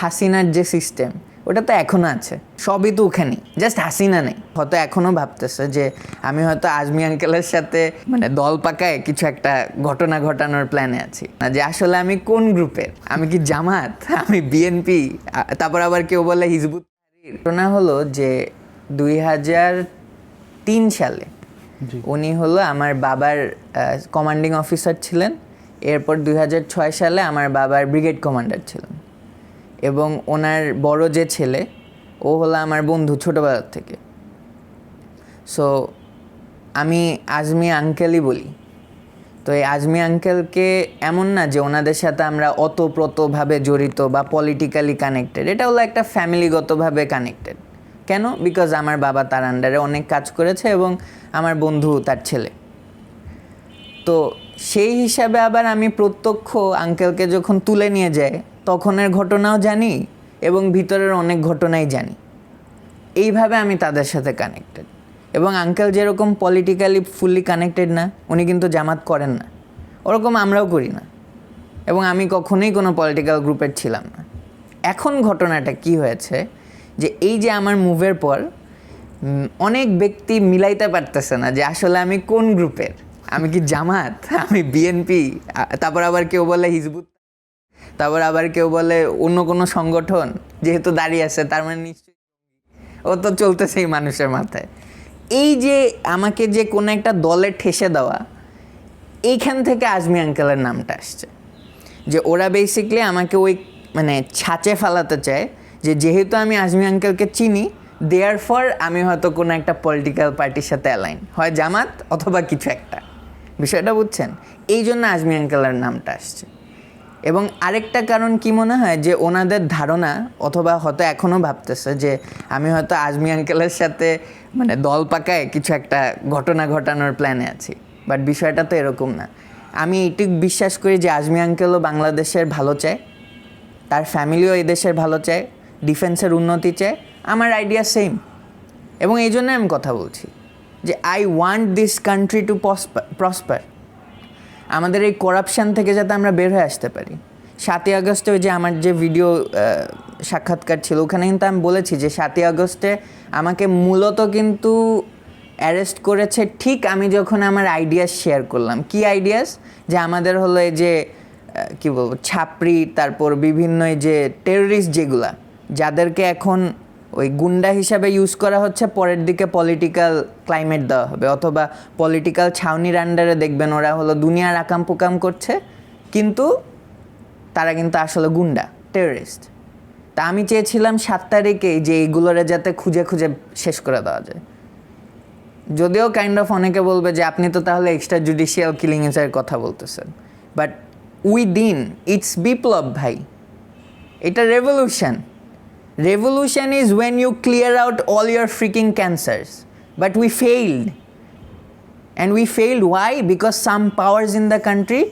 হাসিনার যে সিস্টেম ওটা তো এখনও আছে। সবই তো ওখানেই জাস্ট হাসিনা নেই। হয়তো এখনও ভাবতেছে যে আমি হয়তো আজমি আঙ্কেলের সাথে মানে দল পাকায় কিছু একটা ঘটনা ঘটানোর প্ল্যানে আছি। না যে আসলে আমি কোন গ্রুপের? আমি কি জামাত? আমি বিএনপি তারপর আবার কেউ বলে হিজবুত ঘটনা হলো যে দুই হাজার তিন সালে উনি হলো আমার বাবার কমান্ডিং অফিসার ছিলেন। এরপর দুই ছয় সালে আমার বাবার ব্রিগেড কমান্ডার ছিলেন। এবং ওনার বড় যে ছেলে, ও হলো আমার বন্ধু ছোটোবেলার থেকে। সো আমি আজমি আঙ্কেলই বলি। তো এই আজমি আঙ্কেলকে এমন না যে ওনাদের সাথে আমরা অতপ্রতভাবে জড়িত বা পলিটিক্যালি কানেক্টেড এটা হলো একটা ফ্যামিলিগতভাবে কানেক্টেড কেন? বিকজ আমার বাবা তার আন্ডারে অনেক কাজ করেছে এবং আমার বন্ধু তার ছেলে। তো সেই হিসাবে আবার আমি প্রত্যক্ষ আঙ্কেলকে যখন তুলে নিয়ে যাই তখনের ঘটনাও জানি এবং ভিতরের অনেক ঘটনাই জানি। এইভাবে আমি তাদের সাথে কানেক্টেড এবং আঙ্কেল যেরকম পলিটিক্যালি ফুললি কানেক্টেড না, উনি কিন্তু জামাত করেন না। ওরকম আমরাও করি না। এবং আমি কখনোই কোনো পলিটিক্যাল গ্রুপের ছিলাম না। এখন ঘটনাটা কি হয়েছে যে এই যে আমার মুভের পর অনেক ব্যক্তি মিলাইতে পারতেছে না যে আসলে আমি কোন গ্রুপের আমি কি জামাত? আমি বিএনপি তারপর আবার কেউ বলে হিজবুত? তারপর আবার কেউ বলে, অন্য কোনো সংগঠন যেহেতু দাঁড়িয়ে আছে, তার মানে নিশ্চয়ই ও তো চলতেছেই মানুষের মাথায়। এই যে আমাকে যে কোনো একটা দলে ঠেসে দেওয়া, এইখান থেকে আজমি আঙ্কেলের নামটা আসছে। যে ওরা বেসিকলি আমাকে ওই মানে ছাঁচে ফেলাতে চায় যে, যেহেতু আমি আজমি আঙ্কেলকে চিনি দেয়ার ফর আমি হয়তো কোনো একটা পলিটিক্যাল পার্টির সাথে অ্যালাইন হয় জামাত অথবা কিছু একটা। বিষয়টা বুঝছেন? এই জন্য আজমি আঙ্কেলের নামটা আসছে। এবং আরেকটা কারণ কি মনে হয় যে ওনাদের ধারণা অথবা হয়তো এখনও ভাবতেছে যে আমি হয়তো আজমি আঙ্কেলের সাথে মানে দল পাকায় কিছু একটা ঘটনা ঘটানোর প্ল্যানে আছি। বাট বিষয়টা তো এরকম না। আমি এইটুকু বিশ্বাস করি যে আজমি আঙ্কেলও বাংলাদেশের ভালো চায়, তার ফ্যামিলিও এই দেশের ভালো চায় ডিফেন্সের উন্নতি চায়, আমার আইডিয়া সেম এবং এই জন্য আমি কথা বলছি যে I want this country to prosper আমাদের এই করাপশান থেকে যাতে আমরা বের হয়ে আসতে পারি। সাতই আগস্টে ওই যে আমার যে ভিডিও সাক্ষাৎকার ছিল, ওখানে কিন্তু আমি বলেছি যে সাতই আগস্টে আমাকে মূলত কিন্তু অ্যারেস্ট করেছে ঠিক আমি যখন আমার আইডিয়াস শেয়ার করলাম। কি আইডিয়াস যে আমাদের হলো এই যে কি বলব, ছাপড়ি, তারপর বিভিন্ন এই যে টেররিস্ট যেগুলা, যাদেরকে এখন ওই গুন্ডা হিসাবে ইউজ করা হচ্ছে, পরের দিকে পলিটিক্যাল ক্লাইমেট দেওয়া হবে। অথবা পলিটিক্যাল ছাউনির আন্ডারে দেখবেন ওরা হলো দুনিয়ার আকাম পোকাম করছে, কিন্তু তারা কিন্তু আসলে গুন্ডা টেররিস্ট তা আমি চেয়েছিলাম সাত তারিখেই যে এইগুলোরে যাতে খুঁজে খুঁজে শেষ করে দেওয়া যায়। যদিও কাইন্ড অফ অনেকে বলবে যে, আপনি তো তাহলে এক্সট্রা জুডিশিয়াল কিলিং এর কথা বলতেছেন। বাট উই দিন ইটস বিপ্লব ভাই। এটা revolution revolution is when you clear out all your freaking cancers but we failed and we failed why because some powers in the country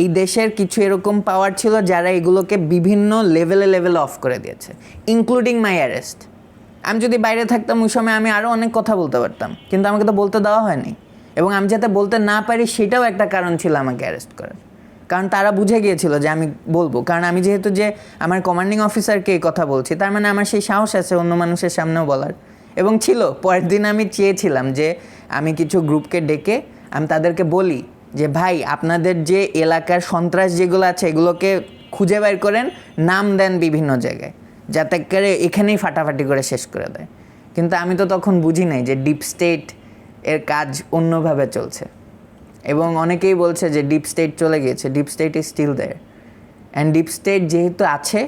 এই দেশের কিছু এরকম পাওয়ার ছিল যারা এগুলোকে বিভিন্ন লেভেলে লেভেলে অফ করে দিয়েছে ইনক্লুডিং মাই অ্যারেস্ট আমি যদি বাইরে থাকতাম ওই সময় আমি আরও অনেক কথা বলতে পারতাম, কিন্তু আমাকে তো বলতে দেওয়া হয়নি। এবং আমি যাতে বলতে না পারি, সেটাও একটা কারণ ছিল আমাকে অ্যারেস্ট করার। কারণ তারা বুঝে গিয়েছিল যে আমি বলব। কারণ আমি যেহেতু যে আমার কমান্ডিং অফিসারকে এই কথা বলছি, তার মানে আমার সেই সাহস আছে অন্য মানুষের সামনেও বলার। এবং ছিল, পরের দিন আমি চেয়েছিলাম যে আমি কিছু গ্রুপকে ডেকে আমি তাদেরকে বলি যে, ভাই, আপনাদের যে এলাকার সন্ত্রাস যেগুলো আছে, এগুলোকে খুঁজে বের করেন, নাম দেন বিভিন্ন জায়গায়। যাতে করে এখানেই ফাটাফাটি করে শেষ করে দেয়। কিন্তু আমি তো তখন বুঝি নাই যে ডিপ স্টেট এর কাজ অন্যভাবে চলছে। এবং অনেকেই বলছে যে ডিপ স্টেট চলে গিয়েছে deep state is still there and deep state যেহেতু আছে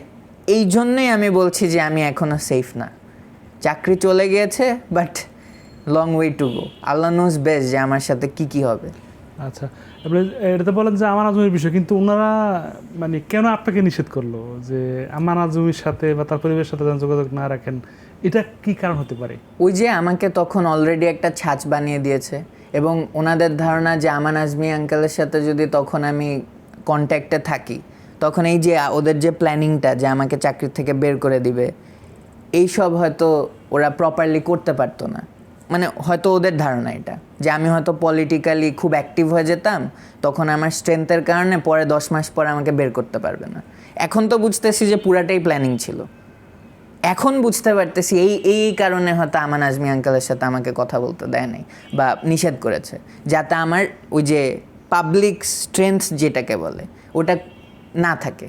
এই জন্যই আমি বলছি যে আমি এখনও সেফ না। চাকরি চলে গিয়েছে but long way to go Allah knows best যে আমার সাথে কি কি হবে। আচ্ছা এবারে এটাতে বলেন যে আমার আজমির বিষয় কিন্তু ওনারা মানে কেন আপনাকে নিষেধ করল? যে আমার আজমির সাথে বা তার পরিবারের সাথে যেন যোগাযোগ না রাখেন এটা কি কারণ হতে পারে? ওই যে আমাকে তখন অলরেডি একটা ছাঁচ বানিয়ে দিয়েছে। এবং ওনাদের ধারণা যে আমান আজমি আঙ্কেলের সাথে যদি তখন আমি কন্ট্যাক্টে থাকি, তখন এই যে, ওদের যে প্ল্যানিংটা যে আমাকে চাকরি থেকে বের করে দিবে এইসব হয়তো ওরা প্রপারলি করতে পারতো না। মানে হয়তো ওদের ধারণা এটা, যে আমি হয়তো পলিটিক্যালি খুব অ্যাক্টিভ হয়ে যেতাম, তখন আমার স্ট্রেংথের কারণে পরে দশ মাস পরে আমাকে বের করতে পারবে না। এখন তো বুঝতেছি যে পুরাটাই প্ল্যানিং ছিল। এখন বুঝতে পারতেছি, এই এই কারণে হয়তো আমান আজমি আঙ্কেলের সাথে আমাকে কথা বলতে দেয় নাই বা নিষেধ করেছে। যাতে আমার ওই যে পাবলিক স্ট্রেংথ যেটাকে বলে, ওটা না থাকে।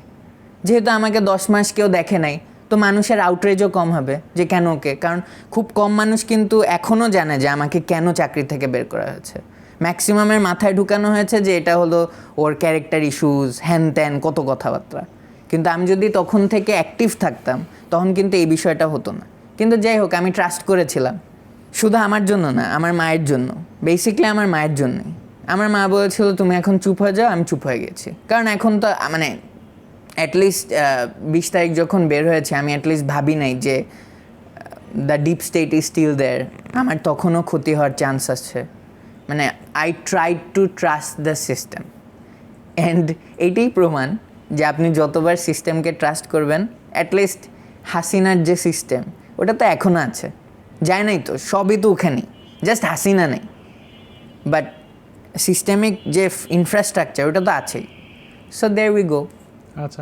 যেহেতু আমাকে দশ মাস কেউ দেখে নাই, তো মানুষের আউটরেজও কম হবে যে কেন ওকে? কারণ খুব কম মানুষ কিন্তু এখনও জানে যে আমাকে কেন চাকরি থেকে বের করা হয়েছে। ম্যাক্সিমামের মাথায় ঢুকানো হয়েছে যে এটা হলো ওর ক্যারেক্টার ইস্যুজ হ্যান ত্যান কত কথাবার্তা। কিন্তু আমি যদি তখন থেকে অ্যাক্টিভ থাকতাম, তখন কিন্তু এই বিষয়টা হতো না। কিন্তু যাই হোক, আমি ট্রাস্ট করেছিলাম। শুধু আমার জন্য না, আমার মায়ের জন্য। বেসিকলি আমার মায়ের জন্যই। আমার মা বলেছিল, তুমি এখন চুপ হয়ে যাও, আমি চুপ হয়ে গেছি। কারণ এখন তো মানে অ্যাটলিস্ট বিশ তারিখ যখন বের হয়েছে, আমি অ্যাটলিস্ট ভাবি নাই যে the deep state is still there আমার তখনও ক্ষতি হওয়ার চান্স আছে। মানে I try to trust the system and এইটাই প্রমাণ যে আপনি যতবার সিস্টেমকে ট্রাস্ট করবেন অ্যাটলিস্ট হাসিনার যে সিস্টেম ওটা তো এখনও আছে। যায় নাই তো, সবই তো ওখানেই জাস্ট হাসিনা নেই। বাট সিস্টেমিক যে ইনফ্রাস্ট্রাকচার ওটা তো আছেই। সো দেয়ার উই গো আচ্ছা